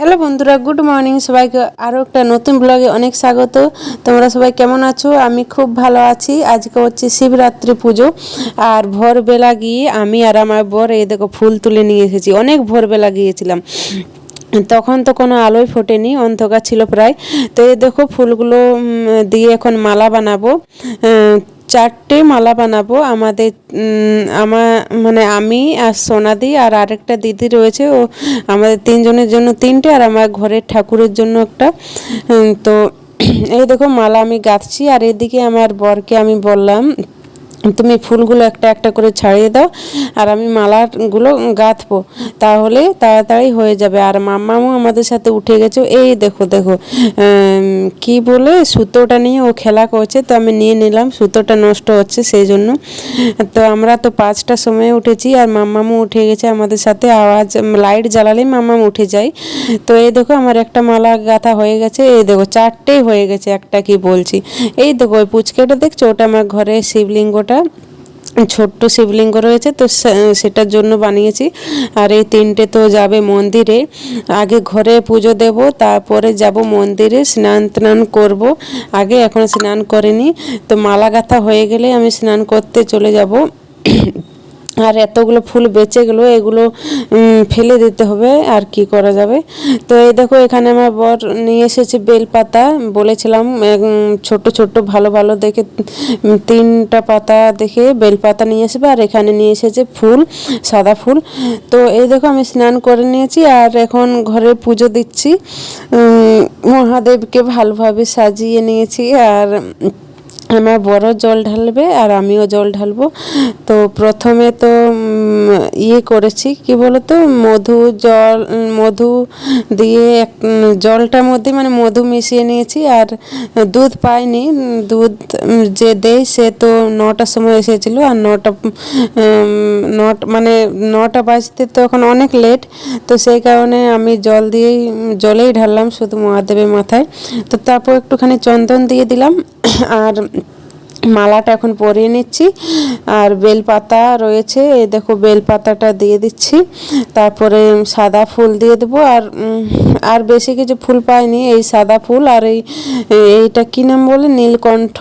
Hello বন্ধুরা, good morning. সবাইকে আরও একটা নতুন ব্লগে অনেক স্বাগত। তোমরা সবাই কেমন আছো? আমি খুব ভালো আছি। আজকে হচ্ছে শিবরাত্রি পুজো। আর ভোরবেলা গিয়ে আমি আর আমার বর এই দেখো ফুল তুলে নিয়ে এসেছি। অনেক ভোরবেলা গিয়েছিলাম। তখন তো কোনো আলোই ফোটেনি, অন্ধকার ছিল প্রায়। তো এই দেখো ফুলগুলো দিয়ে এখন মালা বানাবো। চারটে মালা বানাবো। আমাদের আমার মানে আমি আর সোনাদি আর আরেকটা দিদি রয়েছে। ও আমাদের তিনজনের জন্য তিনটে আর আমার ঘরের ঠাকুরের জন্য একটা। তো এই দেখো মালা আমি গাঁথছি আর এদিকে আমার বরকে আমি বললাম তুমি ফুলগুলো একটা একটা করে ছাড়িয়ে দাও, আর আমি মালাগুলো গাঁথবো। তাহলে তাড়াতাড়ি হয়ে যাবে। আর মাম্মামও আমাদের সাথে উঠে গেছে। এই দেখো দেখো কি বলে, সুতোটা নিয়ে ও খেলা করছে, তো আমি নিয়ে নিলাম। সুতোটা নষ্ট হচ্ছে সেই জন্য। তো আমরা তো পাঁচটার সময় উঠেছি, আর মাম্মামও উঠে গেছে আমাদের সাথে। আওয়াজ, লাইট জ্বালালেই মাম্মাম উঠে যায়। তো এই দেখো, আমার একটা মালা গাঁথা হয়ে গেছে। এই দেখো, চারটেই হয়ে গেছে একটা, কি বলছি। এই দেখো, ওই পুচকেটা দেখছ? ওটা আমার ঘরে শিবলিঙ্গটা। ছোট্ট শিবলিঙ্গ রয়েছে, তো সেটার জন্য বানিয়েছি। আর এই তিনটে তো যাবে মন্দিরে। আগে ঘরে পুজো দেব, তারপরে যাব মন্দিরে, স্নান টান করব। আগে এখন স্নান করিনি। তো মালা গাঁথা হয়ে গেলে আমি স্নান করতে চলে যাব। আর এতগুলো ফুল বেঁচে গেলো, এগুলো ফেলে দিতে হবে, আর কি করা যাবে? তো এই দেখো, এখানে আমার বর নিয়ে এসেছে বেলপাতা। বলেছিলাম ছোট ছোট, ভালো ভালো দেখে তিনটা পাতা দেখে বেলপাতা নিয়ে আসবে, আর এখানে নিয়ে এসেছে ফুল, সাদা ফুল। তো এই দেখো, আমি স্নান করে নিয়েছি, আর এখন ঘরে পুজো দিচ্ছি। মহাদেবকে ভালোভাবে সাজিয়ে নিয়েছি, আর আমার বড় জল ঢালবে আর আমিও জল ঢালবো। তো প্রথমে তো ইয়ে করেছি, কি বলতো? মধু জল, মধু দিয়ে এক- জলটার মধ্যে মানে মধু মিশিয়ে নিয়েছি আর দুধ পাইনি। দুধ যে দেয় সে তো নটার সময় এসেছিল আর নটা নট মানে নটা বাজতে তো এখন অনেক লেট তো সেই কারণে আমি জল দিয়েই, জলেই ঢাললাম শুধু মহাদেবের মাথায়। তো তারপর একটুখানি চন্দন দিয়ে দিলাম। আর মালাটা এখন পরিয়ে নিচ্ছি। আর বেলপাতা রয়েছে এই দেখো বেলপাতাটা দিয়ে দিচ্ছি। তারপরে সাদা ফুল দিয়ে দেবো। আর আর বেশি কিছু ফুল পাইনি, এই সাদা ফুল আর এই, এইটা কী নাম বলে? নীলকণ্ঠ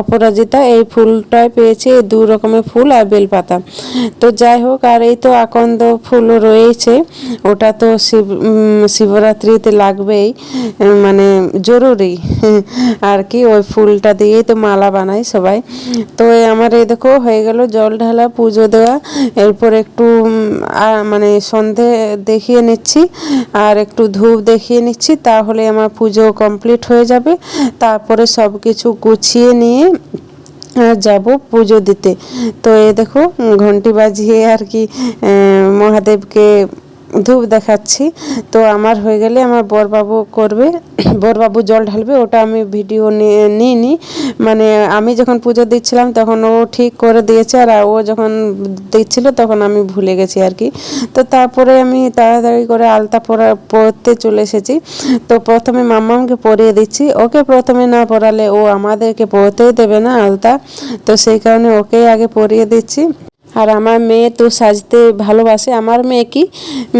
অপরাজিতা, এই ফুলটাই পেয়েছি এই দু রকমের ফুল আর বেলপাতা। তো যাই হোক, আর এই তো আকন্দ ফুল রয়েছে। ওটা তো শিব শিবরাত্রিতে লাগবেই মানে জরুরি। আর কি, ওই ফুলটা দিয়েই তো মালা বানাই সবাই। তো আমার এই দেখো হয়ে গেল জল ঢালা, পুজো দেওয়া। এরপর একটু মানে সন্ধে দেখিয়ে নিচ্ছি আর একটু ধূপ দেখিয়ে নিচ্ছি, তাহলে আমার পুজো কমপ্লিট হয়ে যাবে। তারপরে সব কিছু গুছিয়ে নিয়ে যাব পুজো দিতে। তো এ দেখো, ঘন্টি বাজিয়ে আর কি মহাদেবকে ধূপ দেখাচ্ছি। তো আমার হয়ে গেলে আমার বরবাবু করবে। বরবাবু জল ঢালবে, ওটা আমি ভিডিও নিয়ে, নিইনি। মানে আমি যখন পুজো দিচ্ছিলাম তখন ও ঠিক করে দিয়েছে আর ও যখন দিচ্ছিল তখন আমি ভুলে গেছি আর কি। তো তারপরে আমি তাড়াতাড়ি করে আলতা পরা, পরতে চলে এসেছি। তো প্রথমে মাম্মামকে পরিয়ে দিচ্ছি। ওকে প্রথমে না পরালে ও আমাদেরকে পরতেই দেবে না আলতা। তো সেই কারণে ওকেই আগে পরিয়ে দিচ্ছি। আর আমার মেয়ে তো সাজতে ভালোবাসে। আমার মেয়ে কি?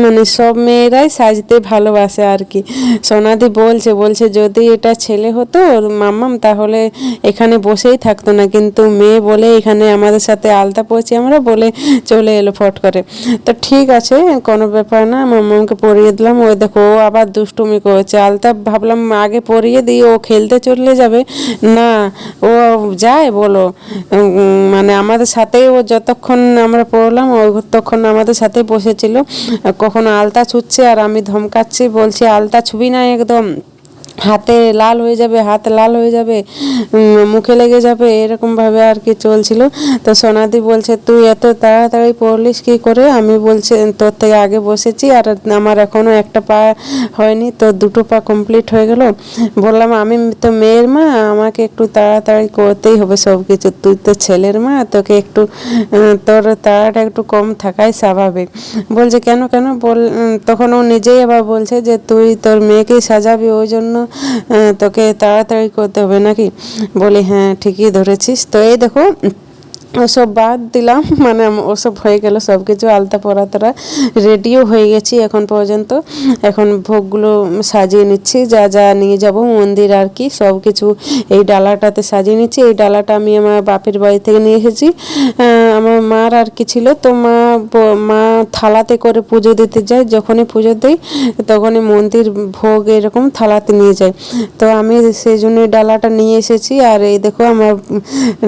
মানে সব মেয়েরাই সাজতে ভালোবাসে আর কি। সোনাদি বলছে বলছে যদি এটা ছেলে হতো মাম্মাম, তাহলে এখানে বসেই থাকতো না। কিন্তু মেয়ে বলে এখানে আমাদের সাথে আলতা পড়ছি, আমরা বলে চলে এলো ফট করে। তো ঠিক আছে, কোনো ব্যাপার না, মাম্মামকে পরিয়ে দিলাম। ওই দেখো, ও আবার দুষ্টুমি করেছে। আলতা ভাবলাম আগে পরিয়ে দিই, ও খেলতে চলে যাবে। না, ও যায় বলো। মানে আমাদের সাথেই ও যতক্ষণ আমরা পড়লাম তখন আমাদের সাথে বসেছিল। কখনো আলতা ছুটছে আর আমি ধমকাচ্ছি, বলছি, আলতা ছুবি না একদম। হাতে লাল হয়ে যাবে, হাত লাল হয়ে যাবে মুখে লেগে যাবে এরকম ভাবে আর কি চলছিল। তো সোনাদি বলছে, তুই এত তাড়াতাড়ি পড়লিস কি করে? আমি বলছি, তোর থেকে আগে বসেছি আর আমার এখনও একটা পা হয়নি, তো দুটো পা কমপ্লিট হয়ে গেল। বললাম, আমি তো মেয়ের মা, আমাকে একটু তাড়াতাড়ি করতেই হবে সব কিছু তুই তো ছেলের মা, তোকে একটু তোর তাড়াটা একটু কম থাকাই স্বাভাবিক। বলছে, কেন কেন? বল তখন ও নিজেই আবার বলছে যে, তুই তোর মেয়েকেই সাজাবি, ওই জন্য তোকে তাড়াতাড়ি করতে হবে নাকি? বলি হ্যাঁ ঠিকই ধরেছিস। তো এই দেখো ওসব বাদ দিলাম। মানে ওসব হয়ে গেল সব কিছু আলতা পরা তোরা রেডিও হয়ে গেছি এখন পর্যন্ত। এখন ভোগগুলো সাজিয়ে নিচ্ছি, যা যা নিয়ে যাব, মন্দির আর কি সব কিছু এই ডালাটাতে সাজিয়ে নিচ্ছি। এই ডালাটা আমি আমার বাপের বাড়ি থেকে নিয়ে এসেছি। আমার মার আর কি ছিল, তো মা মা থালাতে করে পুজো দিতে যায়, যখনই পুজো দেয় তখনই মন্দির ভোগ এরকম থালাতে নিয়ে যায়। তো আমি সেই জন্য ডালাটা নিয়ে এসেছি, আর এই দেখো আমার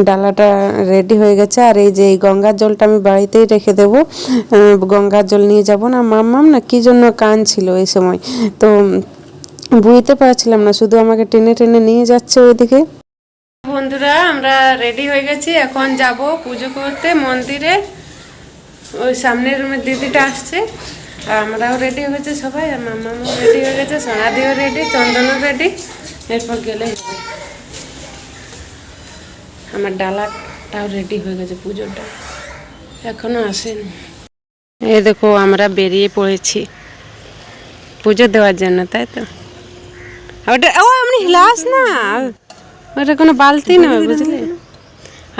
ডালাটা রেডি হয়ে গেছে। আর এই যে এই গঙ্গার জলটা আমি বাড়িতেই রেখে দেবো। গঙ্গার জল নিয়ে যাব না। মাম্মাম না কি জন্য কান ছিল এই সময়। তো বুঝতে পারছিলাম না, শুধু আমাকে টেনে টেনে নিয়ে যাচ্ছে ওইদিকে। বন্ধুরা, আমরা রেডি হয়ে গেছি। এখন যাব পুজো করতে মন্দিরে। ওই সামনের রুমের দিদিটা আসছে। আর আমরাও রেডি হয়েছে সবাই, আর রেডি হয়ে গেছে, সোনাদিও রেডি চন্দনও রেডি এরপর গেলে আমার আমার ডালাটাও রেডি হয়ে গেছে পুজোটা। এখনও আসেনি। এই দেখো আমরা বেরিয়ে পড়েছি। পুজো দেওয়ার জন্য তাই তো? ওটা ও এমনি হিলাস না? ওটা কোনো বালতি নয় বুঝলি?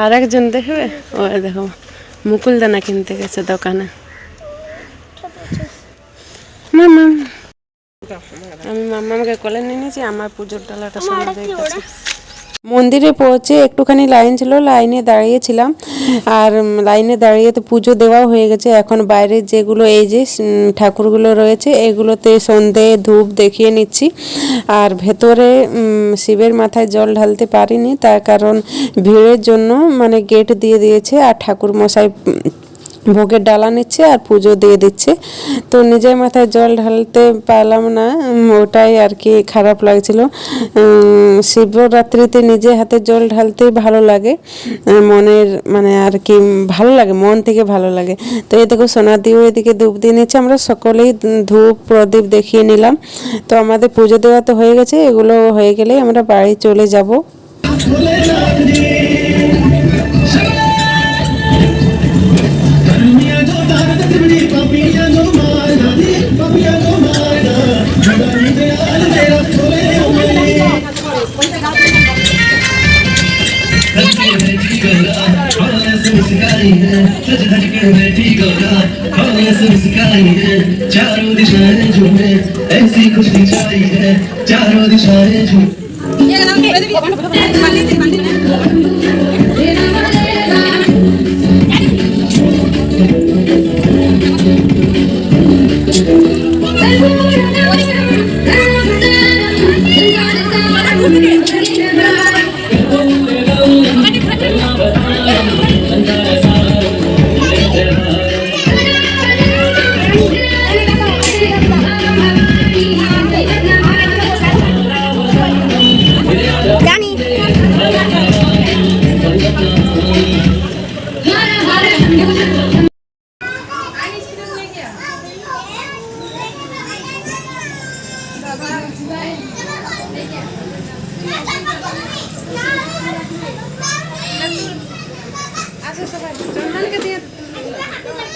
আর একজন দেখবে? ও দেখো মুকুল দানা কিনতে গেছে দোকানে। মামা। আমি মামাকে কোলে নিয়ে নিয়েছি আমার পুজোর ডালাটা সোনা দিয়ে গেছে মন্দিরে পৌঁছে একটুখানি লাইন ছিল, লাইনে দাঁড়িয়েছিলাম। আর লাইনে দাঁড়িয়ে তো পুজো দেওয়াও হয়ে গেছে। এখন বাইরে যেগুলো, এই যে ঠাকুরগুলো রয়েছে, এগুলোতে সন্ধে ধূপ দেখিয়ে নিচ্ছি। আর ভেতরে শিবের মাথায় জল ঢালতে পারিনি, তার কারণ ভিড়ের জন্য মানে গেট দিয়ে দিয়েছে। আর ঠাকুর মশাই ভোগের ডালা নিচ্ছে আর পুজো দিয়ে দিচ্ছে। তো নিজের মাথায় জল ঢালতে পারলাম না ওটাই আর কি খারাপ লাগছিল। শিবরাত্রিতে নিজে হাতে জল ঢালতেই ভালো লাগে। মনের মানে আর কি ভালো লাগে, মন থেকে ভালো লাগে। তো এই দেখো সোনা দিয়েও এদিকে ধূপ দিয়ে নিচ্ছে, আমরা সকলেই ধূপ প্রদীপ দেখিয়ে নিলাম। তো আমাদের পুজো দেওয়া তো হয়ে গেছে, এগুলো হয়ে গেলেই আমরা বাড়ি চলে যাব। चारों दिशाएं झूमे ऐसी खुशी छाई है चारों दिशाएं झूमे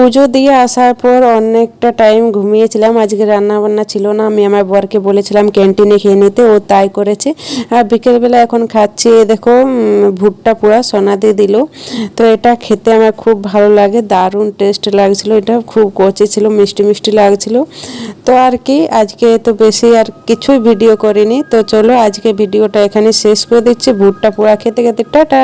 পুজো দিয়ে আসার পর অনেকটা টাইম ঘুমিয়েছিলাম। আজকে রান্না বান্না ছিল না। আমি আমার বরকে বলেছিলাম ক্যান্টিনে খেয়ে নিতে। ও তাই করেছে। আর বিকেলবেলা এখন খাচ্ছি দেখো ভুট্টা পোড়া সোনা দিয়ে দিল। তো এটা খেতে আমার খুব ভালো লাগে। দারুণ টেস্ট লাগছিল। এটা খুব কচি ছিল, মিষ্টি মিষ্টি লাগছিল। তো আর কি, আজকে তো বেশি আর কিছুই ভিডিও করিনি। তো চলো, আজকে ভিডিওটা এখানে শেষ করে দিচ্ছি। ভুট্টা পোড়া খেতে খেতে, টাটা!